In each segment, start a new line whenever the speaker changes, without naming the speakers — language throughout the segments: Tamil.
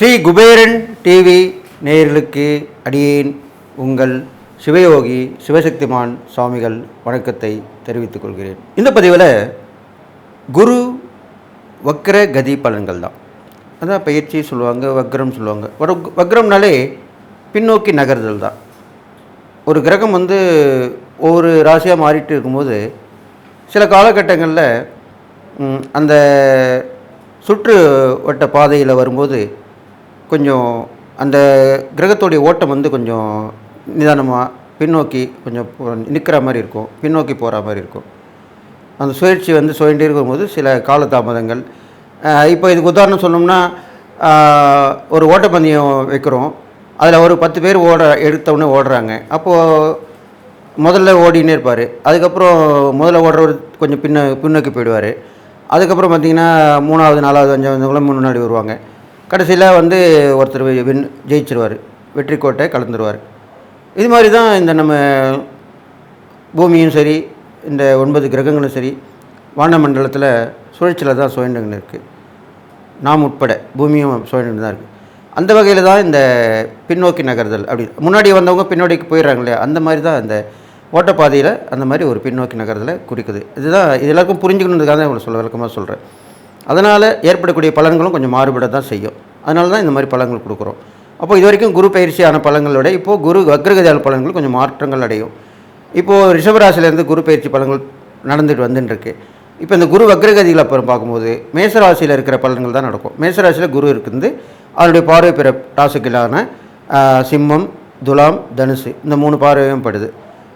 ஸ்ரீ குபேரன் டிவி நேர்களுக்கு அடியேன் உங்கள் சிவயோகி சிவசக்திமான் சுவாமிகள் வணக்கத்தை தெரிவித்துக் கொள்கிறேன். இந்த பதிவில் குரு வக்ர கதி பலன்கள் தான். அதான் பயிற்சி சொல்லுவாங்க வக்ரம் சொல்லுவாங்க. ஒரு வக்ரம்னாலே பின்னோக்கி நகர்தல் தான். ஒரு கிரகம் வந்து ஒவ்வொரு ராசியாக மாறிட்டு இருக்கும்போது சில காலகட்டங்களில் அந்த சுற்று வட்ட பாதையில் வரும்போது கொஞ்சம் அந்த கிரகத்துடைய ஓட்டம் வந்து கொஞ்சம் நிதானமாக பின்னோக்கி கொஞ்சம் நிற்கிற மாதிரி இருக்கும் பின்னோக்கி போகிற மாதிரி இருக்கும். அந்த சுழற்சி வந்து சுழண்டே இருக்கும்போது சில காலதாமதங்கள் இப்போ இதுக்கு உதாரணம் சொன்னோம்னா ஒரு ஓட்டப்பந்தயம் வைக்கிறோம். அதில் ஒரு பத்து பேர் ஓட எடுத்தவுடனே ஓடுறாங்க. அப்போது முதல்ல ஓடினே இருப்பார். அதுக்கப்புறம் முதல்ல ஓடுறவர் கொஞ்சம் பின்ன பின்னோக்கி போயிடுவார். அதுக்கப்புறம் பார்த்தீங்கன்னா மூணாவது நாலாவது அஞ்சாவது முன்னாடி வருவாங்க. கடைசியில் வந்து ஒருத்தர் வின் ஜெயிச்சிருவார். வெற்றி கோட்டை கலந்துருவார். இது மாதிரி தான் இந்த நம்ம பூமியும் சரி இந்த ஒன்பது கிரகங்களும் சரி வானமண்டலத்தில் சுழற்சியில் தான் சுழண்டுன்னு இருக்குது நாம் உட்பட பூமியும் சுழண்டு தான் இருக்குது அந்த வகையில் தான் இந்த பின்னோக்கி நகர்தல் அப்படி. முன்னாடி வந்தவங்க பின்னோடிக்கு போயிடுறாங்களே அந்த மாதிரி தான் இந்த ஓட்டப்பாதையில் அந்த மாதிரி ஒரு பின்னோக்கி நகரத்தில் குறிக்குது. இதுதான் இது எல்லாருக்கும் புரிஞ்சுக்கணுன்றதுக்காக தான் இவ்வளோ சொல்ல விளக்கமாக சொல்கிறேன் அதனால் ஏற்படக்கூடிய பலன்களும் கொஞ்சம் மாறுபட தான் செய்யும். அதனால தான் இந்த மாதிரி பலன்கள் கொடுக்குறோம். அப்போ இது வரைக்கும் குரு பயிற்சியான பலங்களோட இப்போது குரு வக்ரகதியான பலன்கள் கொஞ்சம் மாற்றங்கள் அடையும். இப்போது ரிஷபராசிலேருந்து குரு பயிற்சி பலன்கள் நடந்துட்டு வந்துட்டுருக்கு. இப்போ இந்த குரு வக்ரகதிகள் அப்புறம் பார்க்கும்போது மேசராசியில் இருக்கிற பலன்கள் தான் நடக்கும். மேசராசியில் குரு இருக்குது. அதனுடைய பார்வை பிற ராசிக்கலான சிம்மம் துலாம் தனுசு இந்த மூணு பார்வையும் படுது.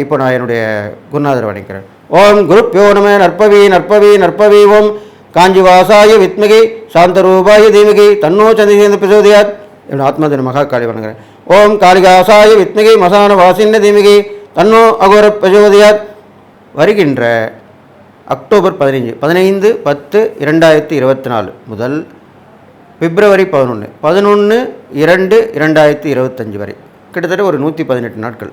இப்போ நான் என்னுடைய குருநாதர் வணங்குறேன். ஓம் குருப்பியோ நம நற்பவி நற்பவி நற்பவி ஓம். காஞ்சி வாசாய வித்மகி சாந்தரூபாய தீமகி தன்னோ சந்திரேந்திர பிரசோதியாத். என்னோட ஆத்மாதின மகா காளி வணங்குறேன். ஓம் காளிகாசாய வித்மகி மசான வாசின்ன தீமகி தன்னோ அகோர பிரசோதியாத். வருகின்ற அக்டோபர் பதினைஞ்சு பதினைந்து பத்து இரண்டாயிரத்தி இருபத்தி நாலு முதல் பிப்ரவரி பதினொன்று பதினொன்று இரண்டு இரண்டாயிரத்தி இருபத்தஞ்சி வரை. கிட்டத்தட்ட ஒரு நூற்றி பதினெட்டு நாட்கள்.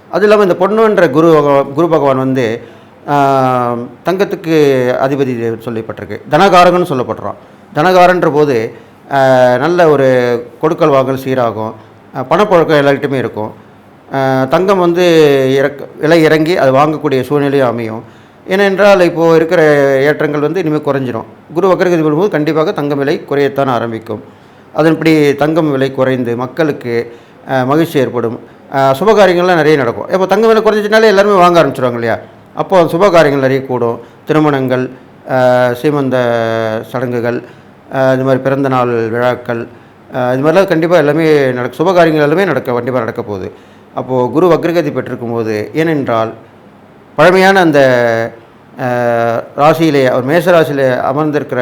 அது இல்லாமல் இந்த பொண்ணுன்ற குரு குரு பகவான் வந்து தங்கத்துக்கு அதிபதி சொல்லப்பட்டிருக்கு. தனகாரகன்னு சொல்லப்படுறோம் தனகாரன்ற போது நல்ல ஒரு கொடுக்கல் வாங்கல் சீராகும். பணப்பழக்கம் பணப்புழக்கம் இருக்கும். தங்கம் வந்து இறக்க விலை இறங்கி அது வாங்கக்கூடிய சூழ்நிலையும் அமையும். ஏனென்றால் இப்போது இருக்கிற ஏற்றங்கள் வந்து இனிமேல் குறைஞ்சிரும். குரு வக்கரகதி வரும்போது கண்டிப்பாக தங்கம் விலை குறையத்தான் ஆரம்பிக்கும். அதன்படி தங்கம் விலை குறைந்து மக்களுக்கு மகிழ்ச்சி ஏற்படும். சுபகாரியங்கள்லாம் நிறைய நடக்கும். இப்போ தங்க விலை குறைஞ்சினாலே எல்லாருமே வாங்க ஆரம்பிச்சிருவாங்க இல்லையா? அப்போ சுபகாரியங்கள் நிறைய கூடும். திருமணங்கள் சீமந்த சடங்குகள் இது மாதிரி பிறந்த நாள் விழாக்கள் இது மாதிரிலாம் கண்டிப்பாக எல்லாமே நடக்க சுபகாரியங்கள் எல்லாமே நடக்க கண்டிப்பாக நடக்க போகுது. அப்போது குரு வக்ரகதி பெற்றிருக்கும் போது ஏனென்றால் பழமையான அந்த ராசியிலே அவர் மேச ராசியிலே அமர்ந்திருக்கிற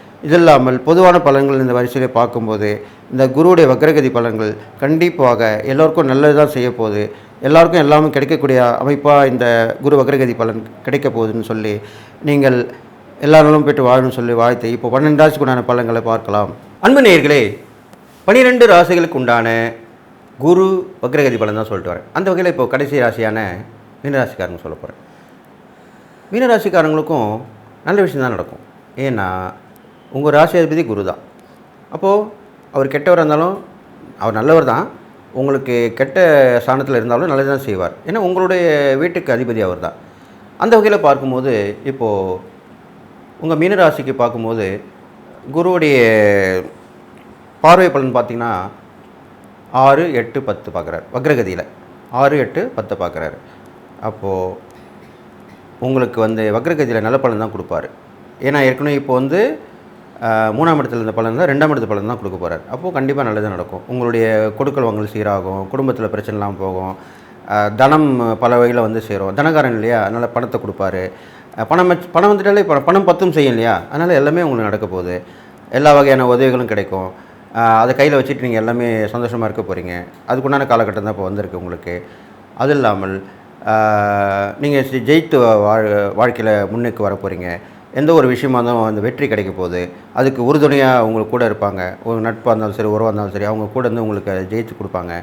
இது இல்லாமல் பொதுவான பலன்கள் இந்த வரிசையிலே பார்க்கும்போது இந்த குருவுடைய வக்ரகதி பலன்கள் கண்டிப்பாக எல்லோருக்கும் நல்லது தான் செய்ய போகுது எல்லாருக்கும் எல்லாமே கிடைக்கக்கூடிய அமைப்பாக இந்த குரு வக்ரகதி பலன் கிடைக்க போகுதுன்னு சொல்லி நீங்கள் எல்லா நாளும் பெற்று வாழணும்னு சொல்லி வாழ்த்து. இப்போ பன்னெண்டு ராசிக்குண்டான பலன்களை பார்க்கலாம். அன்பு நேயர்களே பனிரெண்டு ராசிகளுக்கு உண்டான குரு வக்ரகதி பலன் தான் சொல்லிட்டு வரேன். அந்த வகையில் இப்போ கடைசி ராசியான மீனராசிக்காரங்க சொல்ல போகிறேன் மீனராசிக்காரங்களுக்கும் நல்ல விஷயம் தான் நடக்கும். ஏன்னா உங்கள் ராசியாதிபதி குரு தான். அப்போது அவர் கெட்டவராக இருந்தாலும் அவர் நல்லவர் தான். உங்களுக்கு கெட்ட ஸ்தானத்தில் இருந்தாலும் நல்லது தான் செய்வார். ஏன்னா உங்களுடைய வீட்டுக்கு அதிபதி அவர் தான். அந்த வகையில் பார்க்கும்போது இப்போது உங்கள் மீனராசிக்கு பார்க்கும்போது குருவுடைய பார்வை பலன் பார்த்திங்கன்னா ஆறு எட்டு பத்து பார்க்குறாரு. வக்ரகதியில் ஆறு எட்டு பத்து பார்க்குறாரு. அப்போது உங்களுக்கு வந்து வக்ரகதியில் நல்ல பலன் தான் கொடுப்பாரு. ஏன்னா ஏற்கனவே இப்போ வந்து மூணாம் இடத்துல இருந்த பலன் தான் ரெண்டாம் இடத்து பலன் தான் கொடுக்க போகிறார் அப்போது கண்டிப்பாக நல்லது நடக்கும். உங்களுடைய கொடுக்கல் வாங்கல் சீராகும் குடும்பத்தில் பிரச்சனை இல்லாமல் போகும் தனம் பல வகையில் வந்து சேரும். தனகாரன் இல்லையா? அதனால் பணத்தை கொடுப்பாரு. பணம் வச்சு- பணம் வந்துட்டாலே இப்போ பணம் பத்தும் செய்யும் இல்லையா? அதனால் எல்லாமே உங்களுக்கு நடக்க போகுது. எல்லா வகையான உதவிகளும் கிடைக்கும். அதை கையில் வச்சுட்டு நீங்கள் எல்லாமே சந்தோஷமாக இருக்க போகிறீங்க அதுக்குண்டான காலகட்டம் தான் இப்போ வந்திருக்கு உங்களுக்கு. அது இல்லாமல் நீங்கள் ஜெயித்து வாழ் வாழ்க்கையில் முன்னுக்கு வர போகிறீங்க எந்த ஒரு விஷயமா இருந்தாலும் அந்த வெற்றி கிடைக்க போகுது. அதுக்கு உறுதுணையாக உங்களுக்கு கூட இருப்பாங்க. ஒரு நட்பாக இருந்தாலும் சரி உறவாக இருந்தாலும் சரி அவங்க கூட இருந்து உங்களுக்கு ஜெயித்து கொடுப்பாங்க.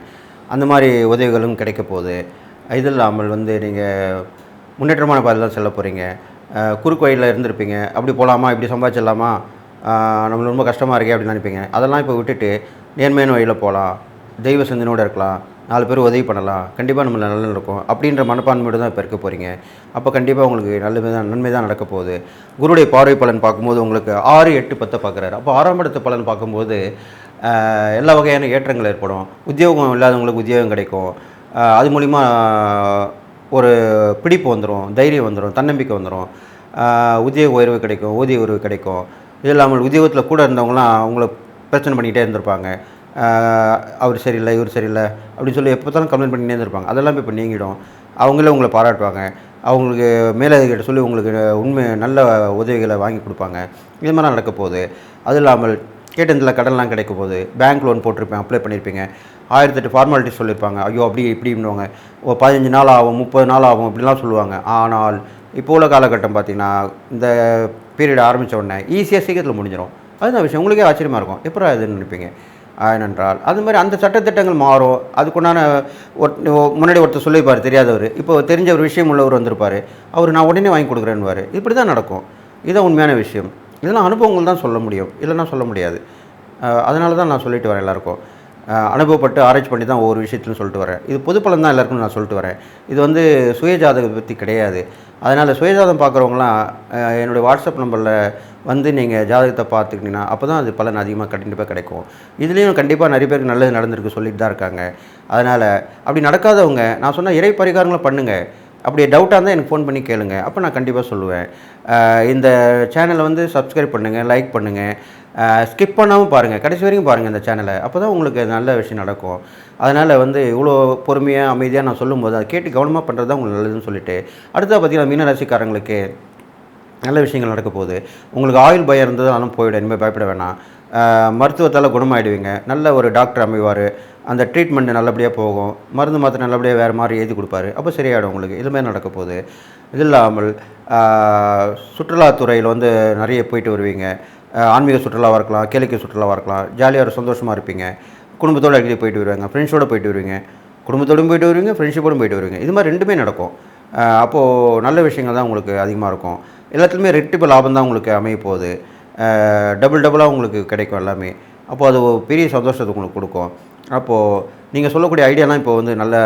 அந்த மாதிரி உதவிகளும் கிடைக்க போகுது. இது இல்லாமல் வந்து நீங்கள் முன்னேற்றமான பாதையில் தான் செல்ல போகிறீங்க குறுக்கு வழியில் இருந்திருப்பீங்க. அப்படி போகலாமா இப்படி சம்பாதிச்சிடலாமா? நம்மளுக்கு ரொம்ப கஷ்டமாக இருக்கே அப்படின்னு நினைப்பீங்க. அதெல்லாம் இப்போ விட்டுட்டு நேர்மையான வழியில் போகலாம் தெய்வ சிந்தனையோடு இருக்கலாம். நாலு பேர் உதவி பண்ணலாம். கண்டிப்பாக நம்மளை நல்லா நடக்கும். அப்படின்ற மனப்பான்மையோடு தான் இப்போ இருக்க போகிறீங்க அப்போ கண்டிப்பாக உங்களுக்கு நல்ல தான் நன்மை தான் நடக்க போகுது. குருடைய பார்வை பலன் பார்க்கும்போது உங்களுக்கு ஆறு எட்டு பத்தை பார்க்குறாரு. அப்போ ஆறாம் இடத்து பலன் பார்க்கும்போது எல்லா வகையான ஏற்றங்கள் ஏற்படும். உத்தியோகம் இல்லாதவங்களுக்கு உத்தியோகம் கிடைக்கும். அது மூலிமா ஒரு பிடிப்பு வந்துடும் தைரியம் வந்துடும் தன்னம்பிக்கை வந்துடும் உத்தியோக உயர்வு கிடைக்கும் ஊதிய உயர்வு கிடைக்கும். இது இல்லாமல் உத்தியோகத்தில் கூட இருந்தவங்களாம் அவங்கள பிரச்சனை பண்ணிக்கிட்டே இருந்திருப்பாங்க. அவர் சரியில்லை இவர் சரியில்லை அப்படின்னு சொல்லி எப்போ பார்த்தாலும் கம்ப்ளைண்ட் பண்ணினே இருந்திருப்பாங்க. அதெல்லாம் இப்போ நீங்கிடும். அவங்களே உங்களை பாராட்டுவாங்க. அவங்களுக்கு மேலதிகிட்ட சொல்லி உங்களுக்கு உண்மை நல்ல உதவிகளை வாங்கி கொடுப்பாங்க. இது மாதிரிலாம் நடக்க போகுது. அதுவும் இல்லாமல் கேட்டதில் கடன்லாம் கிடைக்க போகுது. பேங்க் லோன் போட்டிருப்பேன் அப்ளை பண்ணியிருப்பீங்க. ஆயிரத்தெட்டு ஃபார்மாலிட்டிஸ் சொல்லியிருப்பாங்க. ஐயோ அப்படி இப்படின்னுவாங்க ஒரு பதினஞ்சு நாள் ஆகும் முப்பது நாள் ஆகும் இப்படிலாம் சொல்லுவாங்க. ஆனால் இப்போ உள்ள காலகட்டம் பார்த்திங்கன்னா இந்த பீரியட் ஆரம்பித்த உடனே ஈஸியாக சீக்கிரத்தில் முடிஞ்சிடும் அதுதான் விஷயம். உங்களுக்கே ஆச்சரியமாக இருக்கும். எப்போ இதுன்னு நினைப்பீங்க? ஏனென்றால் அது மாதிரி அந்த சட்டத்திட்டங்கள் மாறும். அதுக்குண்டான முன்னாடி ஒருத்தர் சொல்லியிருப்பார் தெரியாதவர். இப்போ தெரிஞ்ச ஒரு விஷயம் உள்ளவர் வந்திருப்பார். அவர் நான் உடனே வாங்கி கொடுக்குறேன்னுவார். இப்படி தான் நடக்கும். இதுதான் உண்மையான விஷயம். இதெல்லாம் அனுபவங்கள் தான் சொல்ல முடியும். இல்லைன்னா சொல்ல முடியாது. அதனால தான் நான் சொல்லிட்டு வரேன் எல்லாருக்கும். அனுபவப்பட்டு ஆராய்ச்சி பண்ணி தான் ஒவ்வொரு விஷயத்திலும் சொல்லிட்டு வரேன். இது பொது பலன் தான் எல்லாருக்கும் நான் சொல்லிட்டு வரேன். இது வந்து சுயஜாதகம் பற்றி கிடையாது. அதனால் சுயஜாதகம் பார்க்குறவங்களாம் என்னுடைய வாட்ஸ்அப் நம்பரில் வந்து நீங்கள் ஜாதகத்தை பார்த்துக்கிட்டிங்கன்னா அப்போ தான் அது பலன் அதிகமாக கண்டிப்பாக கிடைக்கும். இதுலேயும் கண்டிப்பாக நிறைய பேருக்கு நல்லது நடந்திருக்கு சொல்லிட்டு தான் இருக்காங்க. அதனால் அப்படி நடக்காதவங்க நான் சொன்ன இறை பரிகாரங்களும் பண்ணுங்கள் அப்படி டவுட்டாக இருந்தால் எனக்கு ஃபோன் பண்ணி கேளுங்க. அப்போ நான் கண்டிப்பாக சொல்லுவேன். இந்த சேனலை வந்து சப்ஸ்கிரைப் பண்ணுங்கள் லைக் பண்ணுங்கள் ஸ்கிப் பண்ணாமல் பாருங்கள் கடைசி வரைக்கும் பாருங்கள் இந்த சேனலை அப்போ தான் உங்களுக்கு நல்ல விஷயம் நடக்கும். அதனால் வந்து இவ்வளோ பொறுமையாக அமைதியாக நான் சொல்லும்போது அதை கேட்டு கவனமாக பண்ணுறது தான் உங்களுக்கு நல்லதுன்னு சொல்லிட்டு அடுத்தது பார்த்தீங்கன்னா மீனராசிக்காரங்களுக்கு நல்ல விஷயங்கள் நடக்க போகுது. உங்களுக்கு ஆயில் பயம் இருந்ததாலும் போயிடும். இனிமேல் பயப்பட வேணாம். மருத்துவத்தால் குணமாயிடுவீங்க. நல்ல ஒரு டாக்டர் அமைவார். அந்த ட்ரீட்மெண்ட் நல்லபடியாக போகும். மருந்து மாத்திரை நல்லபடியாக வேறு மாதிரி எழுதி கொடுப்பாரு. அப்போ சரியாயிடும் உங்களுக்கு. இதுமாதிரி நடக்க போகுது. இது இல்லாமல் சுற்றுலாத்துறையில் வந்து நிறைய போயிட்டு வருவீங்க. ஆன்மீக சுற்றுலாவாக இருக்கலாம் கேளிக்கை சுற்றுலாவாக இருக்கலாம் ஜாலியாக சந்தோஷமாக இருப்பீங்க. குடும்பத்தோடு அடிக்கடி போயிட்டு வருவாங்க ஃப்ரெண்ட்ஸோடு போயிட்டு வருவீங்க. குடும்பத்தோடும் போயிட்டு வருவீங்க ஃப்ரெண்ட்ஷிப்போடும் போயிட்டு வருவீங்க. இது மாதிரி ரெண்டுமே நடக்கும். அப்போது நல்ல விஷயங்கள் தான் உங்களுக்கு அதிகமாக இருக்கும். எல்லாத்துலேயுமே ரெட்டிப்பு லாபம் தான் உங்களுக்கு அமைய போகுது. டபுள் டபுளாக உங்களுக்கு கிடைக்கும் எல்லாமே. அப்போது அது ஒரு பெரிய சந்தோஷத்தை உங்களுக்கு கொடுக்கும். அப்போது நீங்கள் சொல்லக்கூடிய ஐடியாலாம் இப்போ வந்து நல்ல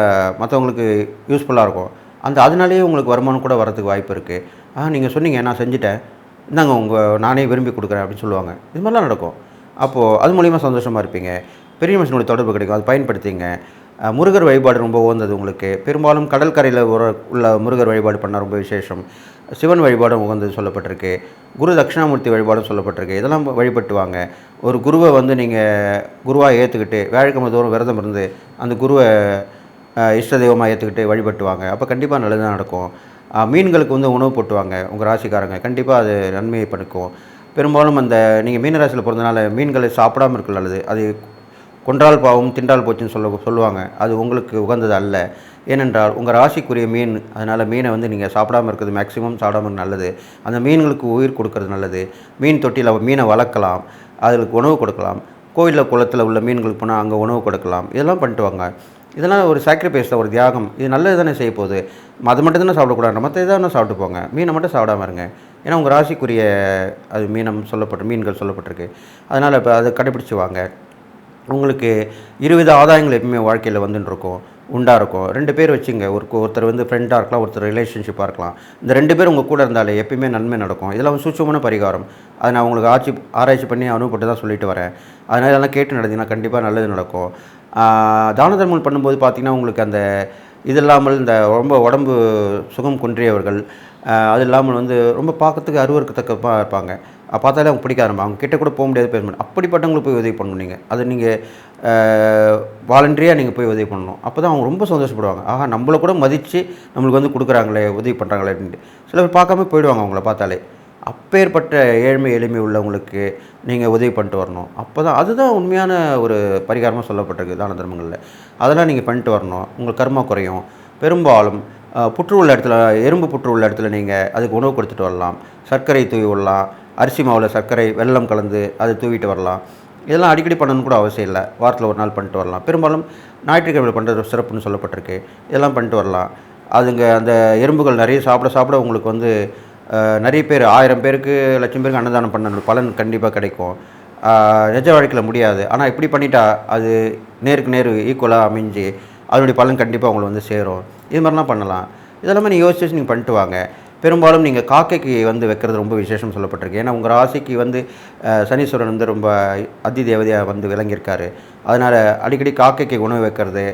மற்றவங்களுக்கு யூஸ்ஃபுல்லாக இருக்கும். அந்த அதனாலேயே உங்களுக்கு வருமானம் கூட வரதுக்கு வாய்ப்பு இருக்குது ஆ நீங்கள் சொன்னீங்க நான் செஞ்சுட்டேன். இந்தாங்க உங்கள் நானே விரும்பி கொடுக்குறேன் அப்படின்னு சொல்லுவாங்க. இது மாதிரிலாம் நடக்கும். அப்போது அது மூலிமா சந்தோஷமாக இருப்பீங்க. பெரிய மனுஷனுடைய தொடர்பு கிடைக்கும். அதை பயன்படுத்திங்க. முருகர் வழிபாடு ரொம்ப உகந்தது உங்களுக்கு. பெரும்பாலும் கடற்கரையில் ஒரு உள்ள முருகர் வழிபாடு பண்ணால் ரொம்ப விசேஷம். சிவன் வழிபாடும் உகந்தது சொல்லப்பட்டிருக்கு. குரு தட்சிணாமூர்த்தி வழிபாடும் சொல்லப்பட்டிருக்கு. இதெல்லாம் வழிபட்டு வாங்க. ஒரு குருவை வந்து நீங்கள் குருவாக ஏற்றுக்கிட்டு வேலைக்கிழமை தோறும் விரதம் இருந்து அந்த குருவை இஷ்ட தெய்வமாக ஏற்றுக்கிட்டு வழிபட்டுவாங்க. அப்போ கண்டிப்பாக நல்லது தான் நடக்கும் மீன்களுக்கு வந்து உணவு போட்டுவாங்க. உங்கள் ராசிக்காரங்க கண்டிப்பாக அது நன்மையை படுக்கும். பெரும்பாலும் அந்த நீங்கள் மீன ராசியில் பிறந்தனால மீன்களை சாப்பிடாம இருக்க நல்லது. அது கொன்றால் பாவம் திண்டால் போச்சுன்னு சொல்ல சொல்லுவாங்க. அது உங்களுக்கு உகந்தது அல்ல. ஏனென்றால் உங்கள் ராசிக்குரிய மீன் அதனால் மீனை வந்து நீங்கள் சாப்பிடாம இருக்கிறது மேக்ஸிமம் சாப்பிடாம நல்லது. அந்த மீன்களுக்கு உயிர் கொடுக்கறது நல்லது. மீன் தொட்டியில் மீனை வளர்க்கலாம். அதுக்கு உணவு கொடுக்கலாம். கோயிலில் குளத்தில் உள்ள மீன்களுக்கு போனால் அங்கே உணவு கொடுக்கலாம். இதெல்லாம் பண்ணிட்டு வாங்க. இதெல்லாம் ஒரு சாக்ரிஃபைஸ் ஒரு தியாகம். இது நல்லது தானே செய்ய போகுது. அது மட்டும் தானே சாப்பிடக்கூடாது. மற்ற எதாவது சாப்பிட்டு போங்க. மீனை மட்டும் சாப்பிடாம இருங்க. ஏன்னா உங்கள் ராசிக்குரிய அது மீனம் சொல்லப்பட்டு மீன்கள் சொல்லப்பட்டிருக்கு. அதனால் இப்போ அதை கடைப்பிடிச்சு வாங்க. உங்களுக்கு இருவித ஆதாயங்கள் எப்பவுமே வாழ்க்கையில் வந்துட்டுருக்கும் உண்டாக இருக்கும். ரெண்டு பேர் வச்சுங்க. ஒரு ஒருத்தர் வந்து ஃப்ரெண்டாக இருக்கலாம் ஒருத்தர் ரிலேஷன்ஷிப்பாக இருக்கலாம். இந்த ரெண்டு பேர் உங்கள் கூட இருந்தாலே எப்பயுமே நன்மை நடக்கும். இதெல்லாம் சூட்சமான பரிகாரம். அதை நான் உங்களுக்கு ஆட்சி ஆராய்ச்சி பண்ணி அனுபவப்பட்டு தான் சொல்லிட்டு வரேன். அதனால் இதெல்லாம் கேட்டு நடந்தீங்கன்னா கண்டிப்பாக நல்லது நடக்கும். தான தர்மங்கள் பண்ணும்போது பார்த்திங்கன்னா உங்களுக்கு அந்த இது இல்லாமல் இந்த ரொம்ப உடம்பு சுகம் குன்றியவர்கள் அது இல்லாமல் வந்து ரொம்ப பார்க்கறதுக்கு அருவருக்கத்தக்கமாக இருப்பாங்க. பார்த்தாலே அவங்க பிடிக்க ஆரம்பம் அவங்க கிட்டே கூட போக முடியாது பேச முடியும் அப்படிப்பட்டவங்களுக்கு போய் உதவி பண்ணணும் நீங்கள் அது நீங்கள் வாலண்டரியாக நீங்கள் போய் உதவி பண்ணணும். அப்போ தான் அவங்க ரொம்ப சந்தோஷப்படுவாங்க. ஆஹா நம்மளை கூட மதித்து நம்மளுக்கு வந்து கொடுக்குறாங்களே உதவி பண்ணுறாங்களே அப்படின்ட்டு. சில பேர் பார்க்காம போயிடுவாங்க அவங்கள பார்த்தாலே. அப்பேற்பட்ட ஏழ்மை எளிமை உள்ளவங்களுக்கு நீங்கள் உதவி பண்ணிட்டு வரணும். அப்போ தான் அதுதான் உண்மையான ஒரு பரிகாரமாக சொல்லப்பட்டிருக்கு தான தர்மங்களில். அதெல்லாம் நீங்கள் பண்ணிட்டு வரணும். உங்கள் கர்மா குறையும். பெரும்பாலும் புற்று உள்ள இடத்துல எறும்பு புற்று உள்ள இடத்துல நீங்கள் அதுக்கு உணவு கொடுத்துட்டு வரலாம். சர்க்கரை தூவி விடலாம். அரிசி மாவில் சர்க்கரை வெள்ளம் கலந்து அதை தூவிட்டு வரலாம். இதெல்லாம் அடிக்கடி பண்ணணும்னு கூட அவசியம் இல்லை. வாரத்தில் ஒரு நாள் பண்ணிட்டு வரலாம். பெரும்பாலும் ஞாயிற்றுக்கிழமை பண்ணுறது சிறப்புன்னு சொல்லப்பட்டிருக்கு. இதெல்லாம் பண்ணிட்டு வரலாம். அதுங்க அந்த எறும்புகள் நிறைய சாப்பிட சாப்பிட உங்களுக்கு வந்து நிறைய பேர் ஆயிரம் பேருக்கு லட்சம் பேருக்கு அன்னதானம் பண்ண பலன் கண்டிப்பாக கிடைக்கும். நிஜ வாழ்க்கையில் முடியாது. ஆனால் இப்படி பண்ணிட்டா அது நேருக்கு நேர் ஈக்குவலாக அமைஞ்சு அதனுடைய பலன் கண்டிப்பாக உங்களை வந்து சேரும். இது மாதிரிலாம் பண்ணலாம். இதெல்லாமே நீங்கள் யோசிச்சு நீங்கள் பண்ணிட்டு வாங்க. பெரும்பாலும் நீங்கள் காக்கைக்கு வந்து வைக்கிறது ரொம்ப விசேஷம் சொல்லப்பட்டிருக்கு. ஏன்னா உங்கள் ராசிக்கு வந்து சனீஸ்வரன் வந்து ரொம்ப அதி தேவதையாக வந்து விளங்கியிருக்காரு. அதனால் அடிக்கடி காக்கைக்கு உணவு வைக்கிறது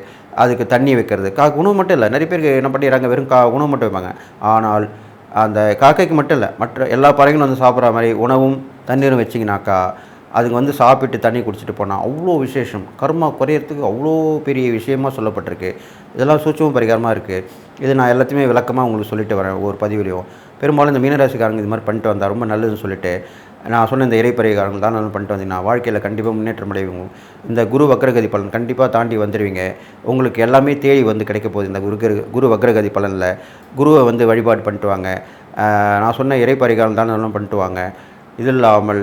அதுக்கு தண்ணி வைக்கிறது. கா உணவு மட்டும் இல்லை நிறைய பேருக்கு என்ன பண்ணிடுறாங்க வெறும் கா உணவு மட்டும் வைப்பாங்க. ஆனால் அந்த காக்கைக்கு மட்டும் இல்லை மற்ற எல்லா பறவைகளும் வந்து சாப்பிட்ற மாதிரி உணவும் தண்ணீரும் வச்சிங்கனாக்கா அதுங்க வந்து சாப்பிட்டு தண்ணி குடிச்சிட்டு போனால் அவ்வளோ விசேஷம். கர்மா குறையிறதுக்கு அவ்வளோ பெரிய விஷயமா சொல்லப்பட்டிருக்கு. இதெல்லாம் சூட்சம பரிகாரமாக இருக்குது இது நான் எல்லாத்தையுமே விளக்கமாக உங்களுக்கு சொல்லிட்டு வரேன் ஒரு பதிவுலையும். பெரும்பாலும் இந்த மீனராசிக்காரங்க இது மாதிரி பண்ணிட்டு வந்தால் ரொம்ப நல்லதுன்னு சொல்லிட்டு நான் சொன்ன இந்த இறைப்பரிகாரங்கள் தான் நான் பண்ணிட்டு வந்தீங்கன்னா வாழ்க்கையில் கண்டிப்பாக முன்னேற்றம் அடைவீங்க இந்த குரு வக்ரகதி பலன் கண்டிப்பாக தாண்டி வந்துடுவீங்க உங்களுக்கு எல்லாமே தேடி வந்து கிடைக்க போகுது இந்த குரு குரு வக்ரகதி பலனில். குருவை வந்து வழிபாடு பண்ணிட்டு வாங்க. நான் சொன்ன இறைப்பரிகாரம் தான் நல்லா பண்ணிட்டு வாங்க. இது இல்லாமல்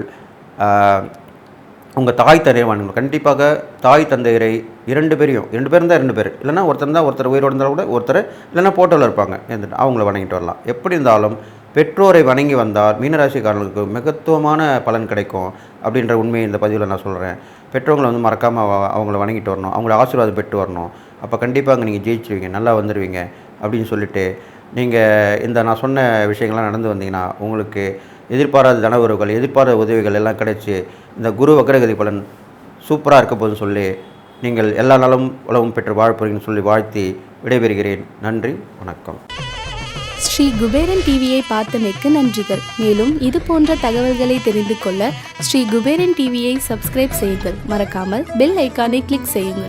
உங்கள் தாய் தந்தையை கண்டிப்பாக தாய் தந்தையரை இரண்டு பேரையும் இரண்டு பேரும் தான் ரெண்டு பேர். இல்லைன்னா ஒருத்தர் தான் ஒருத்தர் உயிரோடு இருந்தால் கூட ஒருத்தர் இல்லைன்னா போட்டோவில் இருப்பாங்க. இருந்துட்டு அவங்கள வணங்கிட்டு வரலாம். எப்படி இருந்தாலும் பெற்றோரை வணங்கி வந்தால் மீனராசிக்காரர்களுக்கு மிகத்துவமான பலன் கிடைக்கும் அப்படின்ற உண்மையை இந்த பதிவில் நான் சொல்கிறேன் பெற்றோர்களை வந்து மறக்காமல் அவங்கள வணங்கிட்டு வரணும். அவங்கள ஆசீர்வாதம் பெற்று வரணும். அப்போ கண்டிப்பாக அங்கே நீங்கள் ஜெயிச்சுருவீங்க. நல்லா வந்துடுவீங்க அப்படின்னு சொல்லிட்டு நீங்கள் இந்த நான் சொன்ன விஷயங்கள்லாம் நடந்து வந்தீங்கன்னா உங்களுக்கு எதிர்பாராத தனவுறவுகள் எதிர்பாராத உதவிகள் எல்லாம் கிடைச்சி இந்த குரு வக்ரகதி பலன் சூப்பராக இருக்க போதுன்னு சொல்லி நீங்கள் எல்லா நலம் உலகம் பெற்று வாழ்ப்புறீங்கன்னு சொல்லி வாழ்த்தி விடைபெறுகிறேன். நன்றி வணக்கம்.
ஸ்ரீ குபேரன் டிவியை பார்த்தமைக்கு நன்றிகள். மேலும் இது போன்ற தகவல்களை தெரிந்து கொள்ள ஸ்ரீ குபேரன் டிவியை சப்ஸ்கிரைப் செய்யுங்கள். மறக்காமல் பெல் ஐக்கானை கிளிக் செய்யுங்கள்.